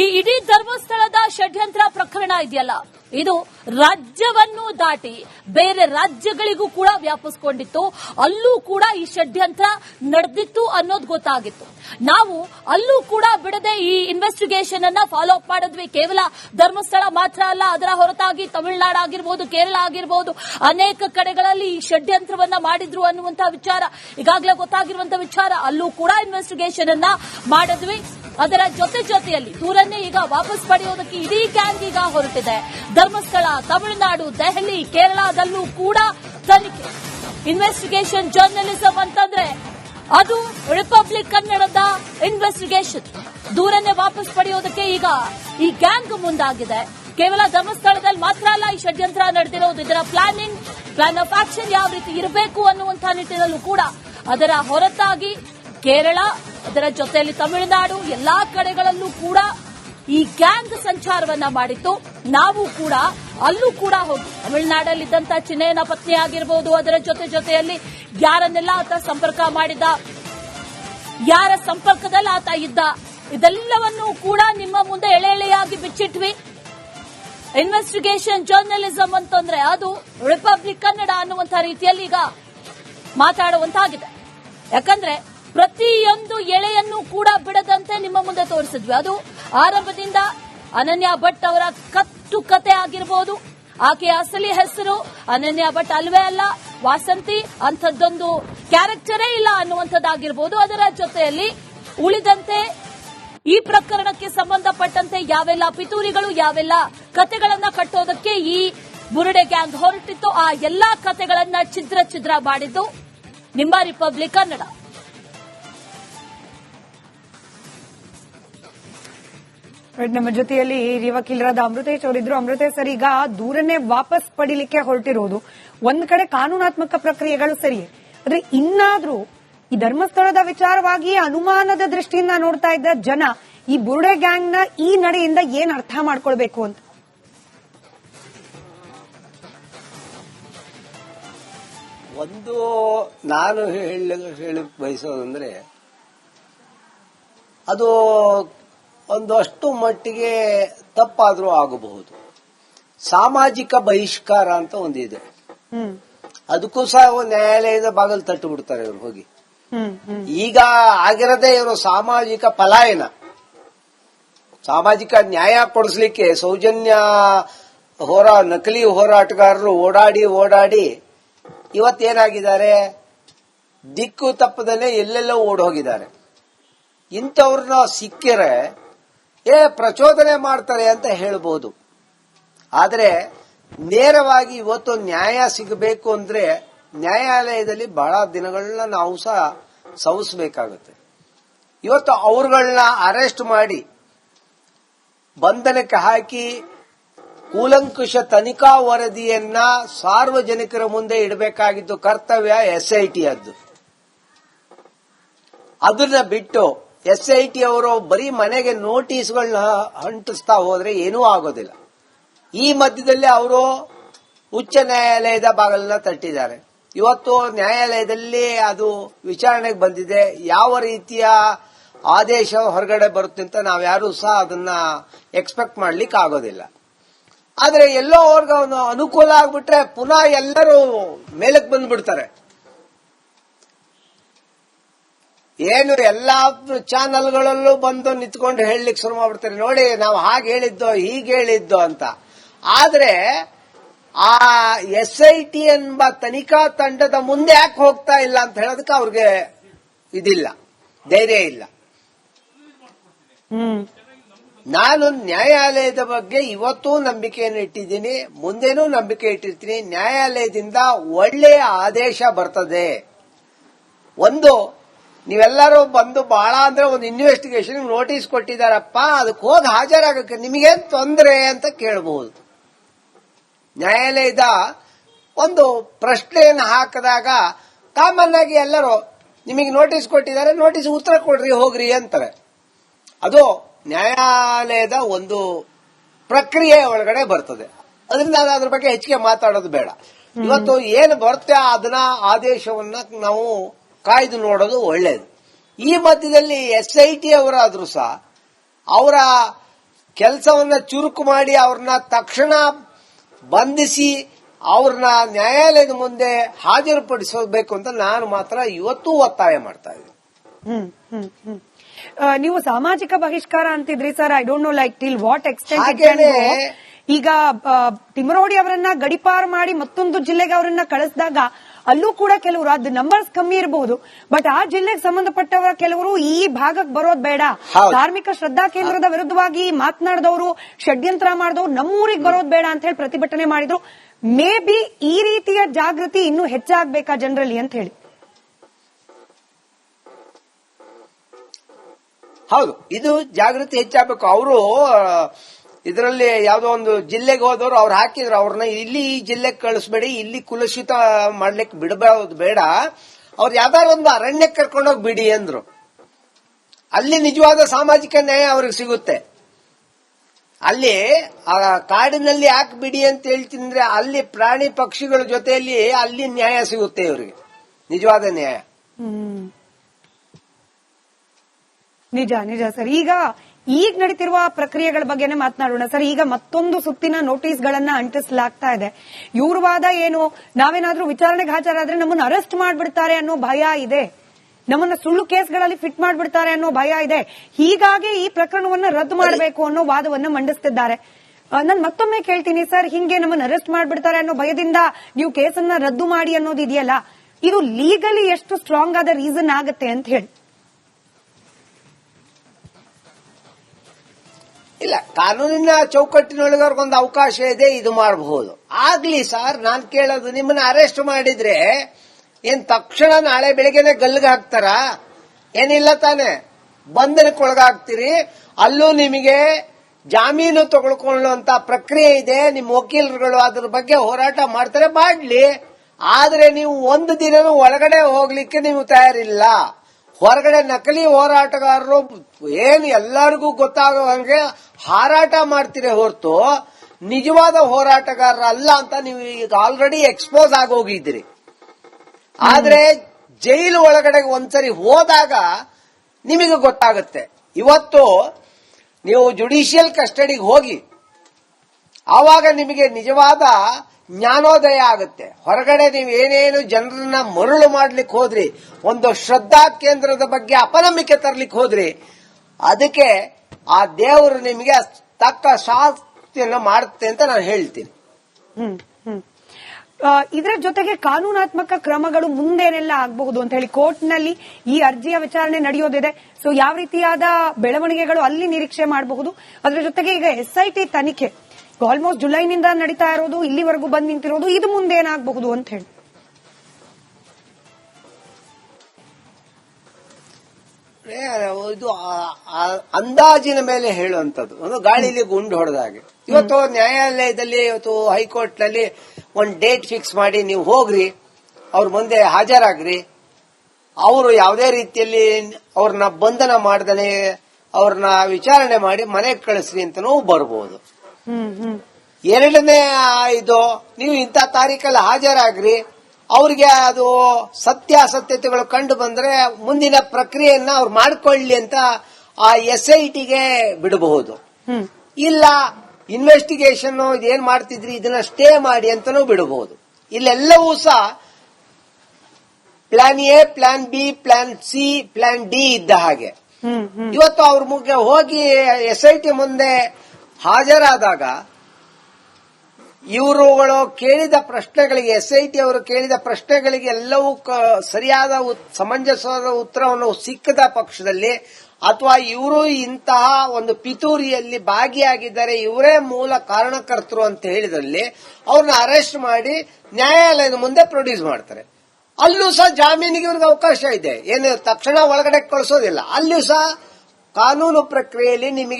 ಈ ಇಡೀ ಧರ್ಮಸ್ಥಳದ ಷಡ್ಯಂತ್ರ ಪ್ರಕರಣ ಇದೆಯಲ್ಲ? ಇದು ರಾಜ್ಯವನ್ನು ದಾಟಿ ಬೇರೆ ರಾಜ್ಯಗಳಿಗೂ ಕೂಡ ವ್ಯಾಪಿಸ್ಕೊಂಡಿತ್ತು. ಅಲ್ಲೂ ಕೂಡ ಈ ಷಡ್ಯಂತ್ರ ನಡೆದಿತ್ತು ಅನ್ನೋದು ಗೊತ್ತಾಗಿತ್ತು. ನಾವು ಅಲ್ಲೂ ಕೂಡ ಬಿಡದೆ ಈ ಇನ್ವೆಸ್ಟಿಗೇಷನ್ ಅನ್ನ ಫಾಲೋ ಅಪ್ ಮಾಡಿದ್ವಿ. ಕೇವಲ ಧರ್ಮಸ್ಥಳ ಮಾತ್ರ ಅಲ್ಲ, ಅದರ ಹೊರತಾಗಿ ತಮಿಳುನಾಡು ಆಗಿರ್ಬೋದು, ಕೇರಳ ಆಗಿರ್ಬೋದು, ಅನೇಕ ಕಡೆಗಳಲ್ಲಿ ಈ ಷಡ್ಯಂತ್ರವನ್ನ ಮಾಡಿದ್ರು ಅನ್ನುವಂತಹ ವಿಚಾರ, ಈಗಾಗಲೇ ಗೊತ್ತಾಗಿರುವಂತಹ ವಿಚಾರ, ಅಲ್ಲೂ ಕೂಡ ಇನ್ವೆಸ್ಟಿಗೇಷನ್ ಅನ್ನ ಮಾಡಿದ್ವಿ. ಅದರ ಜೊತೆ ಜೊತೆಯಲ್ಲಿ ದೂರನ್ನೇ ಈಗ ವಾಪಸ್ ಪಡೆಯೋದಕ್ಕೆ ಇಡೀ ಗ್ಯಾಂಗ್ ಈಗ ಹೊರಟಿದೆ. ಧರ್ಮಸ್ಥಳ, ತಮಿಳುನಾಡು, ದೆಹಲಿ, ಕೇರಳದಲ್ಲೂ ಕೂಡ ತನಿಖೆ. ಇನ್ವೆಸ್ಟಿಗೇಷನ್ ಜರ್ನಲಿಸಂ ಅಂತಂದ್ರೆ ಅದು ರಿಪಬ್ಲಿಕ್ ಕನ್ನಡದ ಇನ್ವೆಸ್ಟಿಗೇಷನ್ ದೂರನ್ನೇ ವಾಪಸ್ ಪಡೆಯೋದಕ್ಕೆ ಈಗ ಈ ಗ್ಯಾಂಗ್ ಮುಂದಾಗಿದೆ. ಕೇವಲ ಧರ್ಮಸ್ಥಳದಲ್ಲಿ ಮಾತ್ರ ಅಲ್ಲ, ಈ ಷಡ್ಯಂತ್ರ ನಡೆದಿರೋದು, ಇದರ ಪ್ಲಾನಿಂಗ್ ಪ್ಲಾನ್ ಆಫ್ ಆಕ್ಷನ್ ಯಾವ ರೀತಿ ಇರಬೇಕು ಅನ್ನುವಂತಹ ನಿಟ್ಟಿನಲ್ಲೂ ಕೂಡ ಅದರ ಹೊರತಾಗಿ ಕೇರಳ, ಅದರ ಜೊತೆಯಲ್ಲಿ ತಮಿಳುನಾಡು, ಎಲ್ಲಾ ಕಡೆಗಳಲ್ಲೂ ಕೂಡ ಈ ಗ್ಯಾಂಗ್ ಸಂಚಾರವನ್ನ ಮಾಡಿತ್ತು. ನಾವು ಕೂಡ ಅಲ್ಲೂ ಕೂಡ ಹೋಗಿ ತಮಿಳುನಾಡಲ್ಲಿದ್ದಂತ ಚಿನ್ನಯನ ಪತ್ನಿ ಆಗಿರ್ಬೋದು, ಅದರ ಜೊತೆ ಜೊತೆಯಲ್ಲಿ ಯಾರನ್ನೆಲ್ಲ ಆತ ಸಂಪರ್ಕ ಮಾಡಿದ, ಯಾರ ಸಂಪರ್ಕದಲ್ಲಿ ಆತ ಇದ್ದ, ಇದೆಲ್ಲವನ್ನೂ ಕೂಡ ನಿಮ್ಮ ಮುಂದೆ ಎಳೆ ಎಳೆಯಾಗಿ ಬಿಚ್ಚಿಟ್ವಿ. ಇನ್ವೆಸ್ಟಿಗೇಷನ್ ಜರ್ನಲಿಸಂ ಅಂತಂದ್ರೆ ಅದು ರಿಪಬ್ಲಿಕ್ ಕನ್ನಡ ಅನ್ನುವಂತ ರೀತಿಯಲ್ಲಿ ಈಗ ಮಾತಾಡುವಂತಾಗಿದೆ. ಯಾಕಂದ್ರೆ ಪ್ರತಿಯೊಂದು ಎಳೆಯನ್ನು ಕೂಡ ಬಿಡದಂತೆ ನಿಮ್ಮ ಮುಂದೆ ತೋರಿಸಿದ್ವಿ. ಅದು ಆರಂಭದಿಂದ ಅನನ್ಯ ಭಟ್ ಅವರ ಕಟ್ಟು ಕತೆ ಆಗಿರ್ಬೋದು ಆಕೆಯ ಅಸಲಿ ಹೆಸರು ಅನನ್ಯ ಭಟ್ ಅಲ್ವೇ ಅಲ್ಲ, ವಾಸಂತಿ ಅಂಥದ್ದೊಂದು ಕ್ಯಾರೆಕ್ಟರೇ ಇಲ್ಲ ಅನ್ನುವಂಥದ್ದಾಗಿರ್ಬೋದು. ಅದರ ಜೊತೆಯಲ್ಲಿ ಉಳಿದಂತೆ ಈ ಪ್ರಕರಣಕ್ಕೆ ಸಂಬಂಧಪಟ್ಟಂತೆ ಯಾವೆಲ್ಲ ಪಿತೂರಿಗಳು, ಯಾವೆಲ್ಲ ಕತೆಗಳನ್ನ ಕಟ್ಟೋದಕ್ಕೆ ಈ ಬುರುಡೆ ಗ್ಯಾಂಗ್ ಹೊರಟಿತ್ತು ಆ ಎಲ್ಲಾ ಕತೆಗಳನ್ನ ಛಿದ್ರ ಛಿದ್ರ ಮಾಡಿದ್ದು. ನಿಮ್ಮ ರಿಪಬ್ಲಿಕ್ ಕನ್ನಡ ನಮ್ಮ ಜೊತೆಯಲ್ಲಿ ಹಿರಿಯ ವಕೀಲರಾದ ಅಮೃತೇಶ್ ಅವರಿದ್ರು. ಅಮೃತೇಶ್ ಸರ್, ಈಗ ದೂರನ್ನೇ ವಾಪಸ್ ಪಡಿಲಿಕ್ಕೆ ಹೊರಟಿರೋದು ಒಂದ್ ಕಡೆ ಕಾನೂನಾತ್ಮಕ ಪ್ರಕ್ರಿಯೆಗಳು ಸರಿ. ಆದ್ರೆ ಇನ್ನಾದ್ರೂ ಈ ಧರ್ಮಸ್ಥಳದ ವಿಚಾರವಾಗಿ ಅನುಮಾನದ ದೃಷ್ಟಿಯಿಂದ ನೋಡ್ತಾ ಇದ್ದ ಜನ ಈ ಬುರುಡೆ ಗ್ಯಾಂಗ್ನ ಈ ನಡೆಯಿಂದ ಏನ್ ಅರ್ಥ ಮಾಡ್ಕೊಳ್ಬೇಕು ಅಂತ? ಒಂದು ನಾನು ಹೇಳ ಬಯಸೋದಂದ್ರೆ ಅದು ಒಂದಷ್ಟು ಮಟ್ಟಿಗೆ ತಪ್ಪಾದ್ರೂ ಆಗಬಹುದು. ಸಾಮಾಜಿಕ ಬಹಿಷ್ಕಾರ ಅಂತ ಒಂದಿದೆ ಹ್ಮ್. ಅದಕ್ಕೂ ಸಹ ನ್ಯಾಯಾಲಯದ ಬಾಗಲು ತಟ್ಟು ಬಿಡ್ತಾರೆ ಇವರು ಹೋಗಿ. ಈಗ ಆಗಿರದೇ ಇವರು ಸಾಮಾಜಿಕ ಪಲಾಯನ ಸಾಮಾಜಿಕ ನ್ಯಾಯ ಕೊಡಿಸ್ಲಿಕ್ಕೆ ಸೌಜನ್ಯ ಹೋರಾ ನಕಲಿ ಹೋರಾಟಗಾರರು ಓಡಾಡಿ ಓಡಾಡಿ ಇವತ್ತೇನಾಗಿದ್ದಾರೆ ದಿಕ್ಕು ತಪ್ಪದಲ್ಲೇ ಎಲ್ಲೆಲ್ಲೋ ಓಡೋಗಿದ್ದಾರೆ. ಇಂಥವ್ರನ್ನ ಸಿಕ್ಕಿರೆ ಏ ಪ್ರಚೋದನೆ ಮಾಡ್ತಾರೆ ಅಂತ ಹೇಳ್ಬೋದು. ಆದರೆ ನೇರವಾಗಿ ಇವತ್ತು ನ್ಯಾಯ ಸಿಗಬೇಕು ಅಂದ್ರೆ ನ್ಯಾಯಾಲಯದಲ್ಲಿ ಬಹಳ ದಿನಗಳನ್ನ ನಾವು ಸಹ ಸವಿಸಬೇಕಾಗುತ್ತೆ ಇವತ್ತು ಅವರುಗಳನ್ನ ಅರೆಸ್ಟ್ ಮಾಡಿ ಬಂಧನಕ್ಕೆ ಹಾಕಿ ಕೂಲಂಕುಷ ತನಿಖಾ ವರದಿಯನ್ನ ಸಾರ್ವಜನಿಕರ ಮುಂದೆ ಇಡಬೇಕಾಗಿದ್ದು ಕರ್ತವ್ಯ ಎಸ್ ಐ ಟಿ ಅದ್ದು ಅದನ್ನ ಬಿಟ್ಟು ಎಸ್ ಐ ಟಿ ಅವರು ಬರೀ ಮನೆಗೆ ನೋಟಿಸ್ಗಳನ್ನ ಅಂಟಿಸ್ತಾ ಹೋದ್ರೆ ಏನೂ ಆಗೋದಿಲ್ಲ. ಈ ಮಧ್ಯದಲ್ಲಿ ಅವರು ಉಚ್ಚ ನ್ಯಾಯಾಲಯದ ಬಾಗಿಲನ್ನ ತಟ್ಟಿದ್ದಾರೆ. ಇವತ್ತು ನ್ಯಾಯಾಲಯದಲ್ಲಿ ಅದು ವಿಚಾರಣೆಗೆ ಬಂದಿದೆ. ಯಾವ ರೀತಿಯ ಆದೇಶ ಹೊರಗಡೆ ಬರುತ್ತೆ ಅಂತ ನಾವ್ಯಾರೂ ಸಹ ಅದನ್ನ ಎಕ್ಸ್ಪೆಕ್ಟ್ ಮಾಡ್ಲಿಕ್ಕೆ ಆಗೋದಿಲ್ಲ. ಆದ್ರೆ ಎಲ್ಲೋ ಅವ್ರಿಗೆ ಅನುಕೂಲ ಆಗ್ಬಿಟ್ರೆ ಪುನಃ ಎಲ್ಲರೂ ಮೇಲಕ್ಕೆ ಬಂದ್ಬಿಡ್ತಾರೆ. ಏನು ಎಲ್ಲಾ ಚಾನೆಲ್ಗಳಲ್ಲೂ ಬಂದು ನಿಂತ್ಕೊಂಡು ಹೇಳಲಿಕ್ಕೆ ಶುರು ಮಾಡ್ಬಿಡ್ತಾರೆ. ನೋಡಿ ನಾವು ಹಾಗೆ ಹೇಳಿದ್ದೋ ಹೀಗೆ ಹೇಳಿದ್ದೋ ಅಂತ. ಆದ್ರೆ ಆ ಎಸ್ ಐ ಟಿ ಎಂಬ ತನಿಖಾ ತಂಡದ ಮುಂದೆ ಯಾಕೆ ಹೋಗ್ತಾ ಇಲ್ಲ ಅಂತ ಹೇಳೋದಕ್ಕೆ ಅವ್ರಿಗೆ ಇದಿಲ್ಲ. ಧೈರ್ಯ ಇಲ್ಲ. ನಾನು ನ್ಯಾಯಾಲಯದ ಬಗ್ಗೆ ಇವತ್ತೂ ನಂಬಿಕೆಯನ್ನು ಇಟ್ಟಿದ್ದೀನಿ ಮುಂದೆನೂ ನಂಬಿಕೆ ಇಟ್ಟಿರ್ತೀನಿ. ನ್ಯಾಯಾಲಯದಿಂದ ಒಳ್ಳೆಯ ಆದೇಶ ಬರ್ತದೆ. ಒಂದು ನೀವೆಲ್ಲರೂ ಬಂದು ಬಹಳ ಅಂದ್ರೆ ಒಂದು ಇನ್ವೆಸ್ಟಿಗೇಷನ್ ನೋಟಿಸ್ ಕೊಟ್ಟಿದ್ದಾರಪ್ಪ, ಅದಕ್ಕೆ ಹೋಗಿ ಹಾಜರಾಗಕ್ಕೆ ನಿಮಗೇನ್ ತೊಂದರೆ ಅಂತ ಕೇಳಬಹುದು ನ್ಯಾಯಾಲಯದ ಒಂದು ಪ್ರಶ್ನೆಯನ್ನು ಹಾಕಿದಾಗ ಕಾಮನ್ ಆಗಿ ಎಲ್ಲರೂ ನಿಮಗೆ ನೋಟಿಸ್ ಕೊಟ್ಟಿದ್ದಾರೆ ನೋಟಿಸ್ ಉತ್ತರ ಕೊಡ್ರಿ, ಹೋಗ್ರಿ ಅಂತಾರೆ. ಅದು ನ್ಯಾಯಾಲಯದ ಒಂದು ಪ್ರಕ್ರಿಯೆ ಒಳಗಡೆ ಬರ್ತದೆ. ಅದರಿಂದ ಅದ್ರ ಬಗ್ಗೆ ಹೆಚ್ಚಿಗೆ ಮಾತಾಡೋದು ಬೇಡ. ಇವತ್ತು ಏನು ಬರುತ್ತೆ ಅದನ್ನ ಆದೇಶವನ್ನ ನಾವು ಕಾಯ್ದು ನೋಡೋದು ಒಳ್ಳೆಯದು ಈ ಮಧ್ಯದಲ್ಲಿ ಎಸ್ ಐ ಟಿ ಅವರಾದ್ರೂ ಸಹ ಅವರ ಕೆಲಸವನ್ನ ಚುರುಕು ಮಾಡಿ ಅವ್ರನ್ನ ತಕ್ಷಣ ಬಂಧಿಸಿ ಅವ್ರನ್ನ ನ್ಯಾಯಾಲಯದ ಮುಂದೆ ಹಾಜರುಪಡಿಸಬೇಕು ಅಂತ ನಾನು ಮಾತ್ರ ಇವತ್ತು ಒತ್ತಾಯ ಮಾಡ್ತಾ ಇದ್ದೀನಿ. ನೀವು ಸಾಮಾಜಿಕ ಬಹಿಷ್ಕಾರ ಅಂತಿದ್ರಿ sir. I don't know like till what extent ಈಗ ತಿಮರೋಡಿ ಅವರನ್ನ ಗಡಿಪಾರು ಮಾಡಿ ಮತ್ತೊಂದು ಜಿಲ್ಲೆಗೆ ಅವರನ್ನ ಕಳಿಸಿದಾಗ ಅಲ್ಲೂ ಕೂಡ ಕೆಲವರು ಅದ್ ನಂಬರ್ಸ್ ಕಮ್ಮಿ ಇರಬಹುದು. ಬಟ್ ಆ ಜಿಲ್ಲೆಗೆ ಸಂಬಂಧಪಟ್ಟವರ ಕೆಲವರು ಈ ಭಾಗಕ್ಕೆ ಬರೋದ್ ಬೇಡ. ಧಾರ್ಮಿಕ ಶ್ರದ್ಧಾ ಕೇಂದ್ರದ ವಿರುದ್ಧವಾಗಿ ಮಾತನಾಡಿದವರು ಷಡ್ಯಂತ್ರ ಮಾಡಿದವರು ನಮ್ಮೂರಿಗೆ ಬರೋದ್ ಬೇಡ ಅಂತ ಹೇಳಿ ಪ್ರತಿಭಟನೆ ಮಾಡಿದ್ರು. ಮೇ ಬಿ ಈ ರೀತಿಯ ಜಾಗೃತಿ ಇನ್ನೂ ಹೆಚ್ಚಾಗಬೇಕಾ ಜನರಲ್ಲಿ ಅಂತ ಹೇಳಿ. ಹೌದು. ಇದು ಜಾಗೃತಿ ಹೆಚ್ಚಾಗಬೇಕು. ಅವರು ಇದರಲ್ಲಿ ಯಾವ್ದೋ ಒಂದು ಜಿಲ್ಲೆಗೆ ಹೋದವರು ಅವ್ರು ಹಾಕಿದ್ರು. ಅವ್ರನ್ನ ಇಲ್ಲಿ ಜಿಲ್ಲೆಗೆ ಕಳಿಸ್ಬೇಡಿ, ಇಲ್ಲಿ ಕುಲುಷಿತ ಮಾಡ್ಲಿಕ್ಕೆ ಬಿಡಬಾರದು, ಬೇಡ. ಅವ್ರು ಯಾವ್ದಾದ್ರು ಒಂದು ಅರಣ್ಯಕ್ಕೆ ಕರ್ಕೊಂಡೋಗಿ ಬಿಡಿ ಅಂದ್ರು. ಅಲ್ಲಿ ನಿಜವಾದ ಸಾಮಾಜಿಕ ನ್ಯಾಯ ಅವ್ರಿಗೆ ಸಿಗುತ್ತೆ. ಅಲ್ಲಿ ಆ ಕಾಡಿನಲ್ಲಿ ಯಾಕೆ ಬಿಡಿ ಅಂತ ಹೇಳ್ತಿದ್ರೆ ಅಲ್ಲಿ ಪ್ರಾಣಿ ಪಕ್ಷಿಗಳ ಜೊತೆಯಲ್ಲಿ ಅಲ್ಲಿ ನ್ಯಾಯ ಸಿಗುತ್ತೆ ಇವರಿಗೆ. ನಿಜವಾದ ನ್ಯಾಯ. ನಿಜ ನಿಜ ಸರ್. ಈಗ ಈಗ ನಡೀತಿರುವ ಪ್ರಕ್ರಿಯೆಗಳ ಬಗ್ಗೆನೇ ಮಾತನಾಡೋಣ. ಸರ್ ಈಗ ಮತ್ತೊಂದು ಸುತ್ತಿನ ನೋಟಿಸ್ ಗಳನ್ನ ಅಂಟಿಸಲಾಗ್ತಾ ಇದೆ. ಇವ್ರ ವಾದ ಏನು? ನಾವೇನಾದ್ರೂ ವಿಚಾರಣೆಗೆ ಹಾಜರಾದ್ರೆ ನಮ್ಮನ್ನು ಅರೆಸ್ಟ್ ಮಾಡ್ಬಿಡ್ತಾರೆ ಅನ್ನೋ ಭಯ ಇದೆ. ನಮ್ಮನ್ನ ಸುಳ್ಳು ಕೇಸ್ಗಳಲ್ಲಿ ಫಿಟ್ ಮಾಡ್ಬಿಡ್ತಾರೆ ಅನ್ನೋ ಭಯ ಇದೆ. ಹೀಗಾಗಿ ಈ ಪ್ರಕರಣವನ್ನ ರದ್ದು ಮಾಡಬೇಕು ಅನ್ನೋ ವಾದವನ್ನ ಮಂಡಿಸ್ತಿದ್ದಾರೆ. ನಾನು ಮತ್ತೊಮ್ಮೆ ಕೇಳ್ತೀನಿ ಸರ್ ಹಿಂಗೆ ನಮ್ಮನ್ನ ಅರೆಸ್ಟ್ ಮಾಡ್ಬಿಡ್ತಾರೆ ಅನ್ನೋ ಭಯದಿಂದ ನೀವು ಕೇಸನ್ನ ರದ್ದು ಮಾಡಿ ಅನ್ನೋದು ಇದೆಯಲ್ಲ ಇದು ಲೀಗಲಿ ಎಷ್ಟು ಸ್ಟ್ರಾಂಗ್ ಆದ ರೀಸನ್ ಆಗುತ್ತೆ ಅಂತ ಹೇಳಿ. ಇಲ್ಲ, ಕಾನೂನಿನ ಚೌಕಟ್ಟಿನೊಳಗೆ ಅವಕಾಶ ಇದೆ, ಇದು ಮಾಡಬಹುದು. ಆಗ್ಲಿ ಸರ್, ನಾನ್ ಕೇಳೋದು, ನಿಮ್ಮನ್ನ ಅರೆಸ್ಟ್ ಮಾಡಿದ್ರೆ, ಏನ್ ತಕ್ಷಣ ನಾಳೆ ಬೆಳಿಗ್ಗೆನೆ ಗಲ್ಲಿಗೆ ಹಾಕ್ತಾರ? ಏನಿಲ್ಲ ತಾನೆ. ಬಂಧನಕ್ಕೆ ಒಳಗಾಗ್ತೀರಿ. ಅಲ್ಲೂ ನಿಮಗೆ ಜಾಮೀನು ತಗೊಳ್ಕೊಳ್ಳುವಂತ ಪ್ರಕ್ರಿಯೆ ಇದೆ. ನಿಮ್ಮ ವಕೀಲರುಗಳು ಅದ್ರ ಬಗ್ಗೆ ಹೋರಾಟ ಮಾಡ್ತಾರೆ, ಮಾಡ್ಲಿ. ಆದ್ರೆ ನೀವು ಒಂದು ದಿನನೂ ಒಳಗಡೆ ಹೋಗ್ಲಿಕ್ಕೆ ನೀವು ತಯಾರಿಲ್ಲ. ಹೊರಗಡೆ ನಕಲಿ ಹೋರಾಟಗಾರರು ಏನು ಎಲ್ಲರಿಗೂ ಗೊತ್ತಾಗೋ ಹಂಗೆ ಹಾರಾಟ ಮಾಡ್ತೀರಿ ಹೊರತು ನಿಜವಾದ ಹೋರಾಟಗಾರರ ಅಲ್ಲ ಅಂತ ನೀವು ಈಗ ಆಲ್ರೆಡಿ ಎಕ್ಸ್ಪೋಸ್ ಆಗೋಗಿದ್ದೀರಿ ಆದ್ರೆ ಜೈಲು ಒಳಗಡೆ ಒಂದ್ಸರಿ ಹೋದಾಗ ನಿಮಗೆ ಗೊತ್ತಾಗುತ್ತೆ. ಇವತ್ತು ನೀವು ಜುಡಿಷಿಯಲ್ ಕಸ್ಟಡಿಗೆ ಹೋಗಿ, ಆವಾಗ ನಿಮಗೆ ನಿಜವಾದ ಜ್ಞಾನೋದಯ ಆಗುತ್ತೆ. ಹೊರಗಡೆ ನೀವು ಏನೇನು ಜನರನ್ನ ಮರುಳು ಮಾಡ್ಲಿಕ್ಕೆ ಹೋದ್ರಿ, ಒಂದು ಶ್ರದ್ಧಾ ಕೇಂದ್ರದ ಬಗ್ಗೆ ಅಪನಂಬಿಕೆ ತರ್ಲಿಕ್ಕೆ ಹೋದ್ರಿ, ಅದಕ್ಕೆ ಆ ದೇವರು ನಿಮಗೆ ತಕ್ಕ ಶಾಸ್ತಿಯನ್ನು ಮಾಡುತ್ತೆ ಅಂತ ನಾನು ಹೇಳ್ತೀನಿ. ಇದರ ಜೊತೆಗೆ ಕಾನೂನಾತ್ಮಕ ಕ್ರಮಗಳು ಮುಂದೇನೆಲ್ಲ ಆಗಬಹುದು ಅಂತ ಹೇಳಿ ಕೋರ್ಟ್ನಲ್ಲಿ ಈ ಅರ್ಜಿಯ ವಿಚಾರಣೆ ನಡೆಯೋದಿದೆ. ಸೊ ಯಾವ ರೀತಿಯಾದ ಬೆಳವಣಿಗೆಗಳು ಅಲ್ಲಿ ನಿರೀಕ್ಷೆ ಮಾಡಬಹುದು? ಅದರ ಜೊತೆಗೆ ಈಗ ಎಸ್ಐಟಿ ತನಿಖೆ. ಆಲ್ಮೋಸ್ಟ್ ಜುಲೈನಿಂದ ನಡೀತಾ ಇರೋದು ಇಲ್ಲಿವರೆಗೂ ಬಂದ್ ನಿಂತಿರೋದು ಇದು ಮುಂದೆ ಏನಾಗಬಹುದು ಅಂತ ಹೇಳಿ. ಇದು ಅಂದಾಜಿನ ಮೇಲೆ ಹೇಳುವಂತದ್ದು ಒಂದು ಗಾಳಿಲಿ ಗುಂಡು ಹೊಡೆದಾಗೆ ಇವತ್ತು ನ್ಯಾಯಾಲಯದಲ್ಲಿ ಇವತ್ತು ಹೈಕೋರ್ಟ್ನಲ್ಲಿ ಒಂದು ಡೇಟ್ ಫಿಕ್ಸ್ ಮಾಡಿ ನೀವು ಹೋಗ್ರಿ ಅವ್ರ ಮುಂದೆ ಹಾಜರಾಗ್ರಿ. ಅವರು ಯಾವುದೇ ರೀತಿಯಲ್ಲಿ ಅವ್ರನ್ನ ಬಂಧನ ಮಾಡದನೆ ಅವ್ರನ್ನ ವಿಚಾರಣೆ ಮಾಡಿ ಮನೆಗೆ ಕಳಿಸ್ರಿ ಅಂತನೂ ಬರ್ಬೋದು. ಹ್ಮ್ ಎರಡನೇ ಇದು ನೀವು ಇಂಥ ತಾರೀಕಲ್ಲಿ ಹಾಜರಾಗ್ರಿ. ಅವ್ರಿಗೆ ಅದು ಸತ್ಯಾಸತ್ಯತೆಗಳು ಕಂಡು ಬಂದ್ರೆ ಮುಂದಿನ ಪ್ರಕ್ರಿಯೆಯನ್ನ ಅವ್ರು ಮಾಡ್ಕೊಳ್ಳಿ ಅಂತ ಆ ಎಸ್ ಐ ಟಿಗೆ ಬಿಡಬಹುದು ಇಲ್ಲ ಇನ್ವೆಸ್ಟಿಗೇಷನ್ ಇದೇನ್ ಮಾಡ್ತಿದ್ರಿ ಇದನ್ನ ಸ್ಟೇ ಮಾಡಿ ಅಂತಾನೂ ಬಿಡಬಹುದು. ಇಲ್ಲೆಲ್ಲವೂ ಸಹ plan A plan B plan C plan D ಇದ್ದ ಹಾಗೆ. ಇವತ್ತು ಅವ್ರ ಮುಗ್ಗೆ ಹೋಗಿ ಎಸ್ ಐ ಟಿ ಮುಂದೆ ಹಾಜರಾದಾಗ ಇವರುಗಳು ಕೇಳಿದ ಪ್ರಶ್ನೆಗಳಿಗೆ ಎಸ್ ಐ ಟಿ ಅವರು ಕೇಳಿದ ಪ್ರಶ್ನೆಗಳಿಗೆ ಎಲ್ಲವೂ ಸರಿಯಾದ ಸಮಂಜಸವಾದ ಉತ್ತರವನ್ನು ಸಿಕ್ಕದ ಪಕ್ಷದಲ್ಲಿ ಅಥವಾ ಇವರು ಇಂತಹ ಒಂದು ಪಿತೂರಿಯಲ್ಲಿ ಭಾಗಿಯಾಗಿದ್ದಾರೆ ಇವರೇ ಮೂಲ ಕಾರಣಕರ್ತರು ಅಂತ ಹೇಳಿದಲ್ಲಿ ಅವ್ರನ್ನ ಅರೆಸ್ಟ್ ಮಾಡಿ ನ್ಯಾಯಾಲಯದ ಮುಂದೆ ಪ್ರೊಡ್ಯೂಸ್ ಮಾಡ್ತಾರೆ. ಅಲ್ಲೂ ಸಹ ಜಾಮೀನಿಗೆ ಇವ್ರಿಗೆ ಅವಕಾಶ ಇದೆ. ಏನು ತಕ್ಷಣ ಒಳಗಡೆ ಕಳಿಸೋದಿಲ್ಲ. ಅಲ್ಲೂ ಸಹ ಕಾನೂನು ಪ್ರಕ್ರಿಯೆಯಲ್ಲಿ ನಿಮಗೆ